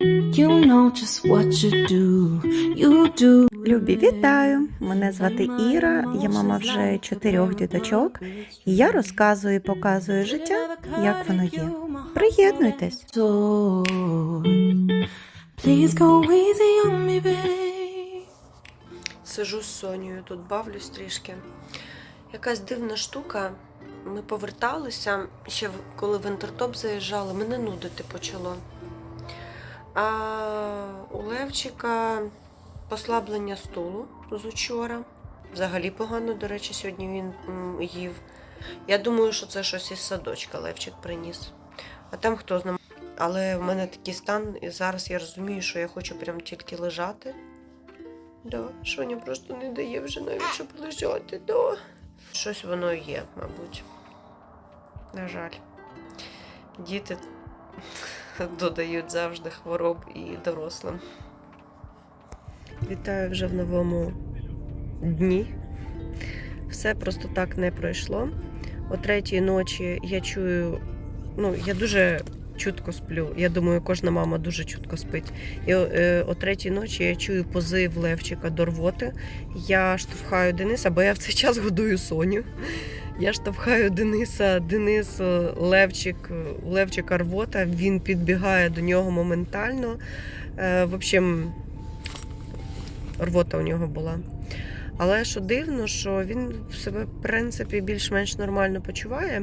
You know just what you do. You do. Любі, вітаю! Мене звати Іра, я мама вже чотирьох діточок, і я розказую і показую життя, як воно є. Приєднуйтесь! Please go easy on me, babe. Сижу з Сонією, тут бавлюсь трішки. Якась дивна штука. Ми поверталися ще коли в інтертоп заїжджали, мене нудити почало. А у Левчика послаблення стулу з учора. Взагалі погано, до речі, сьогодні він їв. Я думаю, що це щось із садочка Левчик приніс. А там хто знає. Але в мене такий стан, і зараз я розумію, що я хочу прям тільки лежати. Да, Шоня просто не дає вже навіть, щоб лежати, да. Щось воно є, мабуть. На жаль. Діти додають завжди хвороб і дорослим. Вітаю вже в новому дні. Все просто так не пройшло. О третій ночі я чую, ну, я дуже чутко сплю. Я думаю, кожна мама дуже чутко спить. І е, о третій ночі я чую позив Левчика до рвоти. Я штовхаю Дениса, бо я в цей час годую Соню. Я штовхаю Дениса, Денис, Левчик, Левчика рвота, він підбігає до нього моментально. Е, в общем, рвота у нього була. Але що дивно, що він себе, в принципі, більш-менш нормально почуває.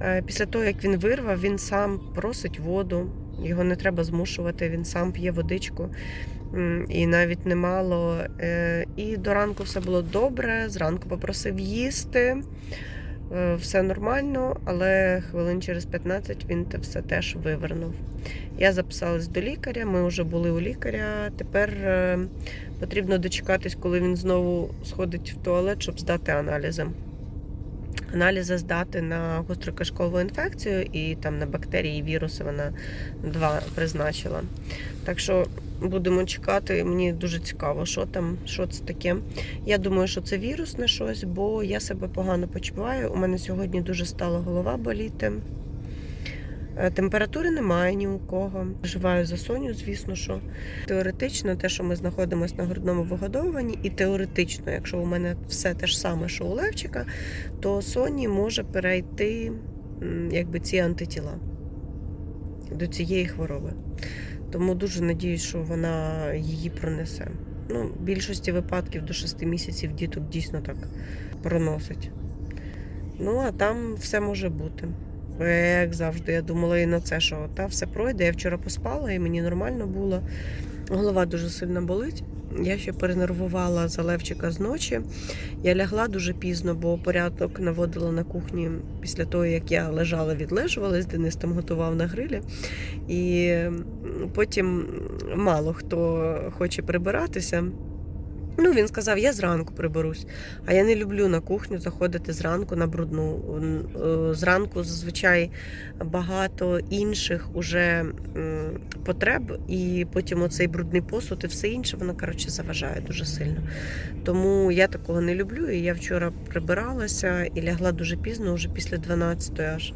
Е, Після того, як він вирвав, він сам просить воду, його не треба змушувати, він сам п'є водичку. І навіть немало. Е, І до ранку все було добре. Зранку попросив їсти. Е, Все нормально, але хвилин через 15 він те все теж вивернув. Я записалась до лікаря, ми вже були у лікаря. Тепер е, потрібно дочекатись, коли він знову сходить в туалет, щоб здати аналізи. Аналізи здати на гострокишкову інфекцію і там на бактерії, і віруси вона два призначила. Так що будемо чекати. Мені дуже цікаво, що там, що це таке. Я думаю, що це вірусне щось, бо я себе погано почуваю. У мене сьогодні дуже стала голова боліти. Е, Температури немає ні у кого. Живаю за Соню, звісно, що теоретично те, що ми знаходимося на грудному вигодовуванні, і теоретично, якщо у мене все те ж саме, що у Левчика, то Соні може перейти якби ці антитіла до цієї хвороби. Тому дуже надіюсь, що вона її пронесе. Ну, в більшості випадків до 6 місяців діток дійсно так проносить. Ну, а там все може бути. Як завжди, я думала і на це, що та все пройде. Я вчора поспала і мені нормально було. Голова дуже сильно болить. Я ще перенервувала за Левчика з ночі. Я лягла дуже пізно, бо порядок наводила на кухні після того, як я лежала, відлежувалась, Денис там готував на грилі. І потім мало хто хоче прибиратися. Ну, він сказав, я зранку приберусь. А я не люблю на кухню заходити зранку на брудну. Е, Зранку зазвичай багато інших уже потреб, і потім оцей брудний посуд і все інше, воно коротше заважає дуже сильно. Тому я такого не люблю. І я вчора прибиралася і лягла дуже пізно, вже після 12 аж.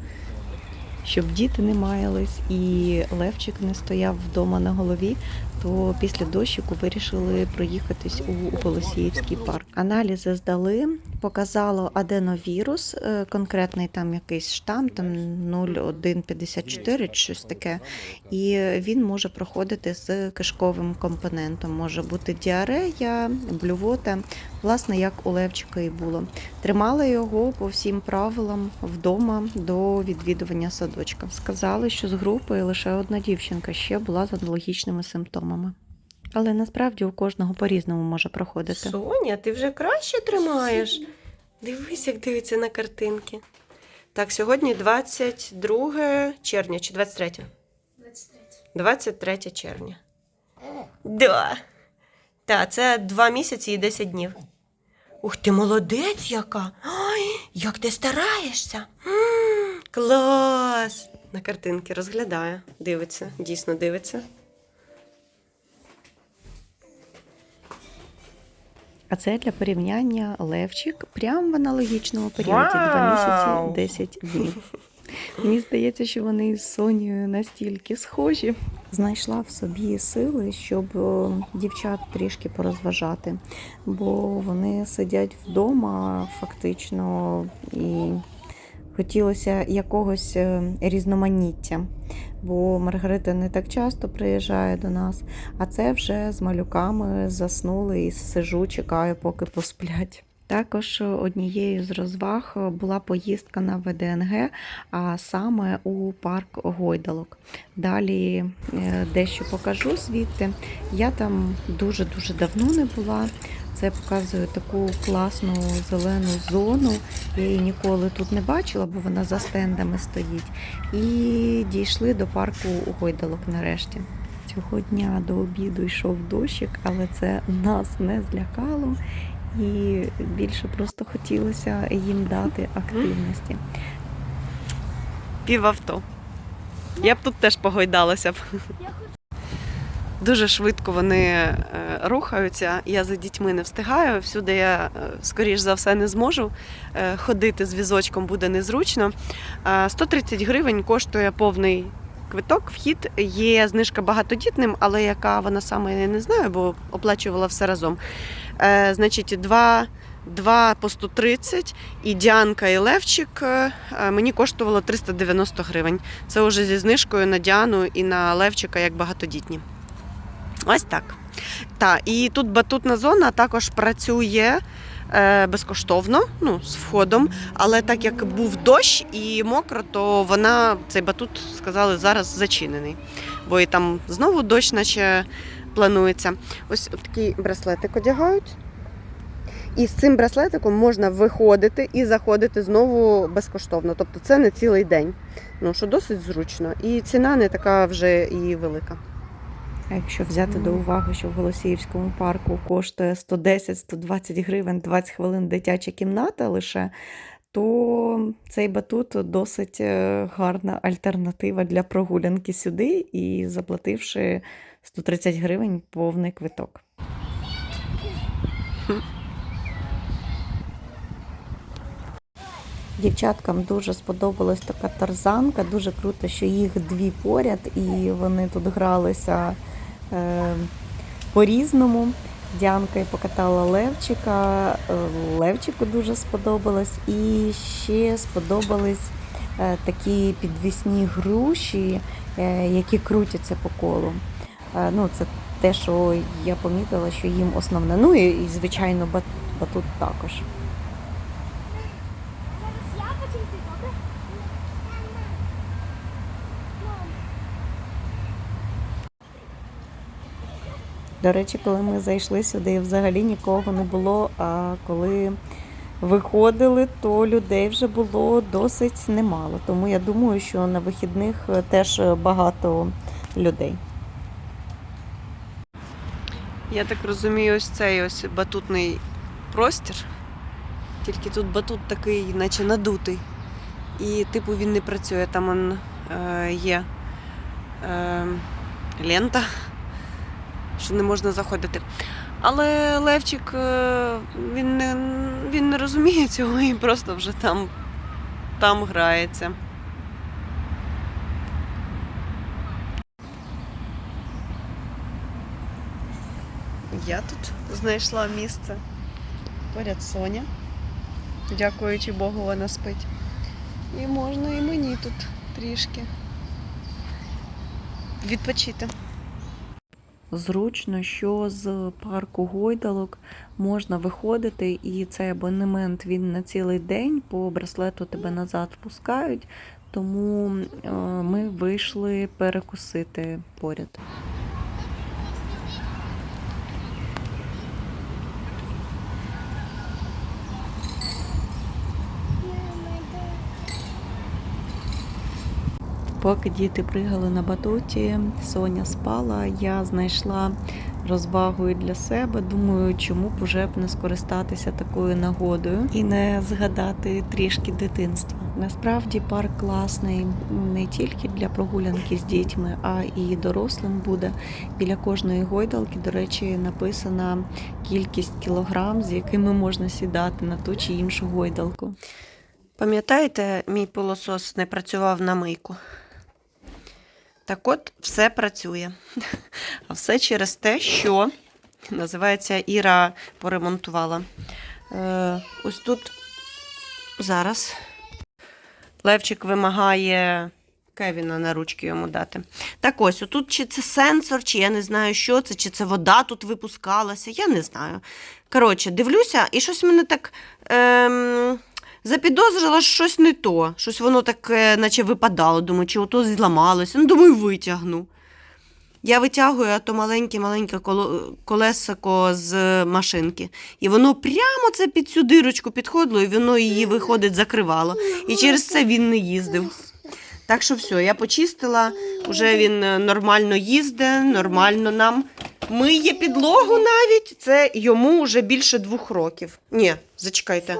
Щоб діти не маялись і Левчик не стояв вдома на голові, то після дощику вирішили проїхатись у Голосіївський парк. Аналізи здали, показало аденовірус, е, конкретний там якийсь штам, там 0154 чи щось таке. І він може проходити з кишковим компонентом. Може бути діарея, блювота, власне, як у Левчика і було. Тримали його по всім правилам вдома до відвідування садочка. Сказали, що з групи лише одна дівчинка ще була з аналогічними симптомами. Але насправді у кожного по-різному може проходити. Соня, ти вже краще тримаєш. Дивись, як дивиться на картинки. Так, сьогодні 22 червня чи 23? 23. 23 червня. Да. Так, це 2 місяці і 10 днів. Ух ти, молодець яка! Ой, як ти стараєшся! М, Клас! На картинки розглядає, дивиться, дійсно дивиться. А це для порівняння Левчик прямо в аналогічному періоді 2 місяці 10 днів. Мені здається, що вони з Сонією настільки схожі. Знайшла в собі сили, щоб е, дівчат трішки порозважати, бо вони сидять вдома фактично і хотілося якогось е, різноманіття. Бо Маргарита не так часто приїжджає до нас, а це вже з малюками заснули і сижу, чекаю, поки посплять. Також однією з розваг була поїздка на ВДНГ, а саме у парк Гойдалок. Далі е, дещо покажу звідти. Я там дуже-дуже давно не була. Це показує таку класну зелену зону. Я її ніколи тут не бачила, бо вона за стендами стоїть. І дійшли до парку Гойдалок нарешті. Цього дня до обіду йшов дощик, але це нас не злякало. І більше просто хотілося їм дати активності. Півавто. Я б тут теж погойдалася б. Дуже швидко вони е, рухаються. Я за дітьми не встигаю. Всюди я, е, скоріш за все, не зможу е, ходити з візочком, буде незручно. Е, 130 гривень коштує повний квиток. Вхід є знижка багатодітним, але яка вона саме я не знаю, бо оплачувала все разом. Значить, два. Два по 130 і Діанка і Левчик мені коштувало 390 гривень. Це вже зі знижкою на Діану і на Левчика як багатодітні. Ось так. Та, і тут батутна зона також працює е, безкоштовно, ну, з входом. Але так як був дощ і мокро, то вона, цей батут, сказали, зараз зачинений. Бо і там знову дощ, наче планується. Ось такий браслетик одягають. І з цим браслетиком можна виходити і заходити знову безкоштовно. Тобто це не цілий день. Ну, що досить зручно. І ціна не така вже і велика. А якщо взяти до уваги, що в Голосіївському парку коштує 110-120 гривень 20 хвилин дитяча кімната лише, то цей батут досить е, гарна альтернатива для прогулянки сюди і заплативши 130 гривень повний квиток. Дівчаткам дуже сподобалась така тарзанка. Дуже круто, що їх дві поряд, і вони тут гралися по-різному. Діанка і покатала Левчика. е, Левчику дуже сподобалось. І ще сподобались е, такі підвісні груші, е, які крутяться по колу. Е, ну, це те, що я помітила, що їм основне. Ну і, звичайно, батут також. Я потім ти, добре? До речі, коли ми зайшли сюди, взагалі нікого не було. А коли виходили, то людей вже було досить немало. Тому я думаю, що на вихідних е, теж багато людей. Я так розумію, ось цей ось батутний простір. Тільки тут батут такий, наче надутий. І типу він не працює. Там он, е, є е, лента, що не можна заходити. Але Левчик е, він не, він не розуміє цього і просто вже там, там грається. Я тут знайшла місце. Поряд Соня. Дякуючи Богу, вона спить. І можна і мені тут трішки відпочити. Зручно, що з парку гойдалок можна виходити, і цей абонемент він на цілий день по браслету тебе назад впускають. Тому е, ми вийшли перекусити поряд. Поки діти пригали на батуті, Соня спала, я знайшла розвагою для себе. Думаю, чому б уже б не скористатися такою нагодою і не згадати трішки дитинства. Насправді парк класний не тільки для прогулянки з дітьми, а і дорослим буде. Біля кожної гойдалки, до речі, написана кількість кілограм, з якими можна сідати на ту чи іншу гойдалку. Пам'ятаєте, мій пилосос не працював на мийку? Так от, все працює. А все через те, що називається Іра поремонтувала. Е, ось тут зараз Левчик вимагає Кевіна на ручки йому дати. Так ось, отут чи це сенсор, чи я не знаю, що це, чи це вода тут випускалася, я не знаю. Коротше, дивлюся, і щось мене так ем, запідозрила, що щось не то. Щось воно таке, наче випадало. Думаю, чи ото зламалося. Ну, думаю, витягну. Я витягую а то маленьке-маленьке колесико з машинки. І воно прямо це під цю дирочку підходило, і воно її, виходить, закривало. І через це він не їздив. Так що все, я почистила, вже він е, нормально їздить, нормально нам миє підлогу навіть. Це йому вже більше двох років. Ні, зачекайте.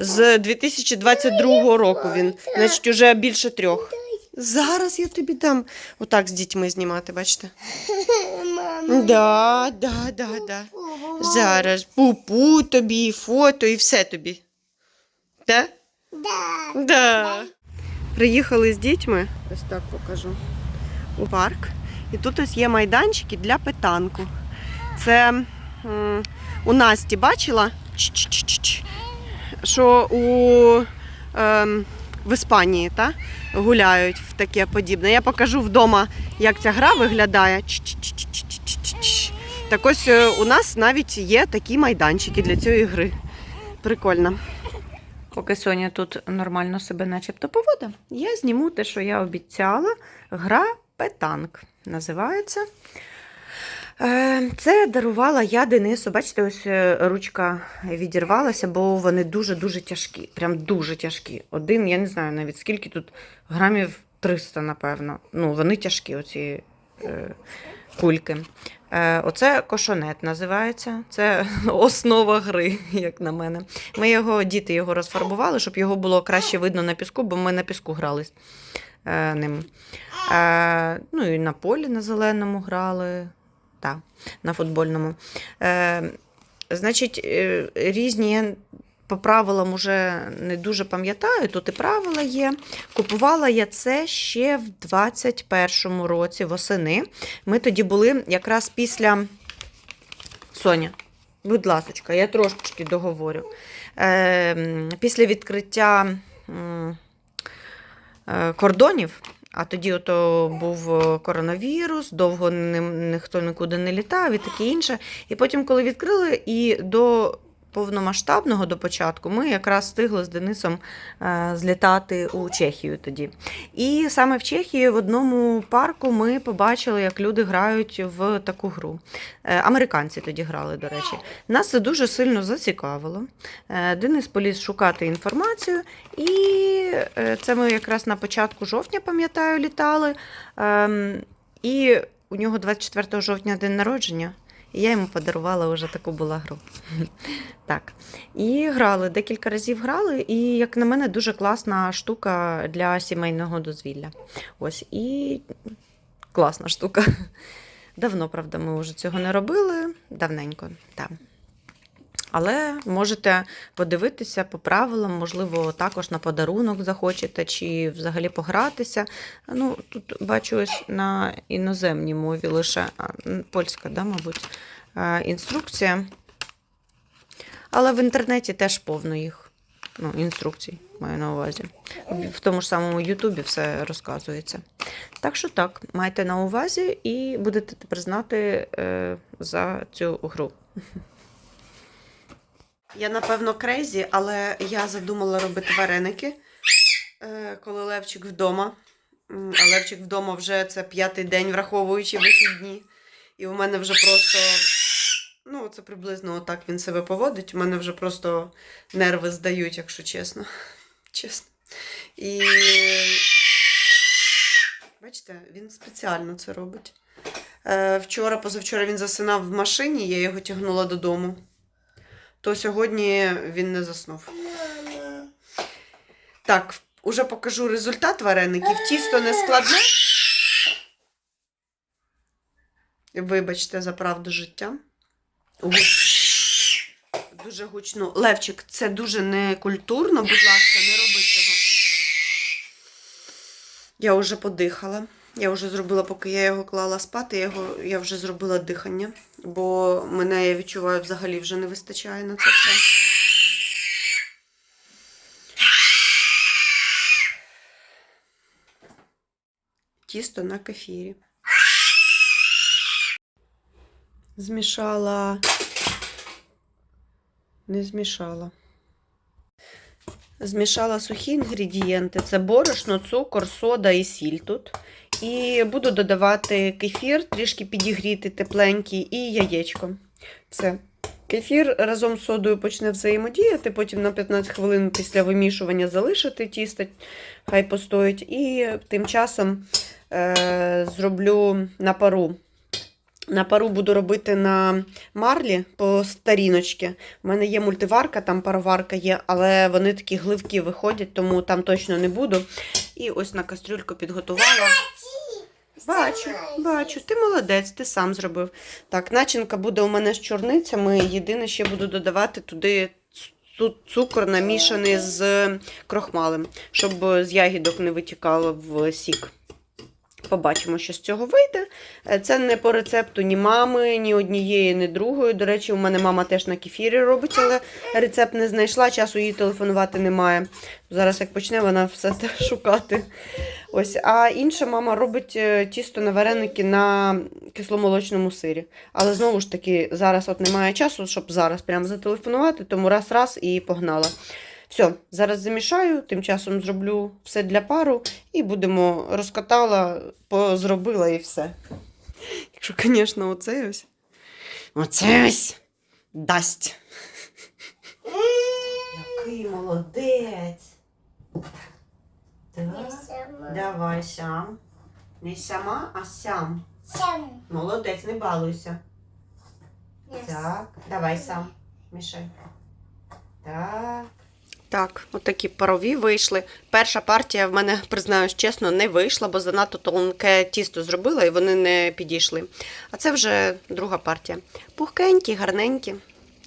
З 2022 року він, значить, уже більше трьох. Зараз я тобі дам отак з дітьми знімати, бачите? Мама. Да, да, да, да. Зараз пупу тобі, і фото, і все тобі. Да? Да. Да. Приїхали з дітьми, ось так покажу, у парк. І тут ось є майданчики для питанку. Це у Насті бачила, що у, ем, в Іспанії та, гуляють в таке подібне. Я покажу вдома, як ця гра виглядає. Так ось е, у нас навіть є такі майданчики для цієї гри. Прикольно. Поки Соня тут нормально себе начебто поводить, я зніму те, що я обіцяла. Гра Петанк називається. Е, Це дарувала я Денису. Бачите, ось е, ручка відірвалася, бо вони дуже-дуже тяжкі. Прям дуже тяжкі. Один, я не знаю навіть скільки тут грамів 300, напевно. Ну, вони тяжкі, оці е, кульки. Е, Оце кошонет називається. Це основа гри, як на мене. Ми його, діти його розфарбували, щоб його було краще видно на піску, бо ми на піску грали е, ним. Е, ну і на полі на зеленому грали, так, на футбольному. Е, значить, е, різні. я По правилам уже не дуже пам'ятаю, тут і правила є. Купувала я це ще в 21-му році восени. Ми тоді були якраз після Соня, будь ласочка, я трошечки договорю. Е, після відкриття е, кордонів, а тоді ото був е, коронавірус, довго ні, ніхто нікуди не літав і таке інше. І потім, коли відкрили, і до повномасштабного до початку ми якраз встигли з Денисом е, злітати у Чехію тоді. І саме в Чехії в одному парку ми побачили, як люди грають в таку гру. Е, Американці тоді грали, до речі. Нас це дуже сильно зацікавило. Е, Денис поліз шукати інформацію, і це ми якраз на початку жовтня, пам'ятаю, літали. Ем, І у нього 24 жовтня день народження. І я йому подарувала вже таку була гру. Так. І грали, декілька разів грали, і, як на мене, дуже класна штука для сімейного дозвілля. Ось, і класна штука. Давно, правда, ми вже цього не робили. Давненько, так. Але можете подивитися по правилам, можливо, також на подарунок захочете, чи взагалі погратися. Ну, тут бачу на іноземній мові лише польська, да, мабуть, інструкція. Але в інтернеті теж повно їх. Ну, інструкцій маю на увазі. В тому ж самому Ютубі все розказується. Так що так, майте на увазі і будете тепер знати е, за цю гру. Я, напевно, крейзі, але я задумала робити вареники, е, коли Левчик вдома. А Левчик вдома вже це п'ятий день, враховуючи вихідні. І у мене вже просто. Ну, це приблизно отак він себе поводить. У мене вже просто нерви здають, якщо чесно. Чесно. І. Бачите, він спеціально це робить. Е, Вчора, позавчора він засинав в машині, я його тягнула додому. То сьогодні він не заснув. Так, уже покажу результат вареників. Тісто не складне. Вибачте за правду життя. Дуже гучно. Левчик, це дуже некультурно, будь ласка, не роби цього. Я вже подихала. Я вже зробила, поки я його клала спати, я, його, я вже зробила дихання, бо мене, я відчуваю, взагалі вже не вистачає на це все. Тісто на кефірі. Змішала. Не змішала. Змішала сухі інгредієнти. Це борошно, цукор, сода і сіль тут. І буду додавати кефір, трішки підігріти тепленький, і яєчко. Все. Кефір разом з содою почне взаємодіяти, потім на 15 хвилин після вимішування залишити тісто, хай постоїть. І тим часом е, зроблю на пару. На пару буду робити на марлі по старіночки. У мене є мультиварка, там пароварка є, але вони такі гливкі виходять, тому там точно не буду. І ось на кастрюльку підготувала. Бачу, бачу, ти молодець, ти сам зробив. Так, начинка буде у мене з чорницями. Єдине, ще буду додавати туди цукор намішаний з крохмалем, щоб з ягідок не витікало в сік. Побачимо, що з цього вийде. Е, Це не по рецепту ні мами, ні однієї, ні другої. До речі, у мене мама теж на кефірі робить, але рецепт не знайшла, часу їй телефонувати немає. Зараз, як почне, вона все те шукати. Ось, а інша мама робить е, тісто на вареники на кисломолочному сирі. Але знову ж таки, зараз от немає часу, щоб зараз прямо зателефонувати, тому раз-раз і погнала. Все, зараз замішаю, тим часом зроблю все для пару і будемо розкатала, позробила і все. Якщо, звісно, оце ось. Оце ось дасть. Який молодець. Так. Давай сям. Не сама, а сям. Сам. Молодець, не балуйся. Так, давай сам. Мішай. Так. Так, отакі парові вийшли. Перша партія в мене, признаюсь чесно, не вийшла, бо занадто тонке тісто зробила і вони не підійшли. А це вже друга партія. Пухкенькі, гарненькі.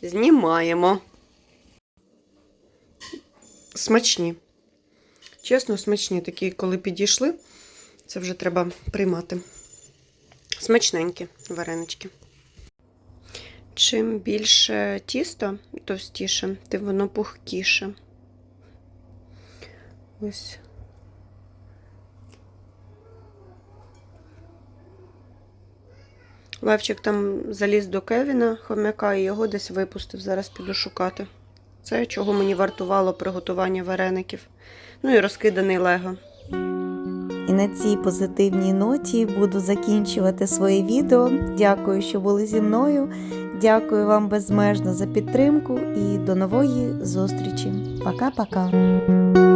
Знімаємо. Смачні. Чесно, смачні. Такі, коли підійшли, це вже треба приймати. Смачненькі варенички. Чим більше тісто товстіше, тим воно пухкіше. Ось. Левчик там заліз до Кевіна хомяка і його десь випустив. Зараз піду шукати. Це чого мені вартувало приготування вареників. Ну і розкиданий лего. І на цій позитивній ноті буду закінчувати своє відео. Дякую, що були зі мною. Дякую вам безмежно за підтримку і до нової зустрічі. Пока-пока.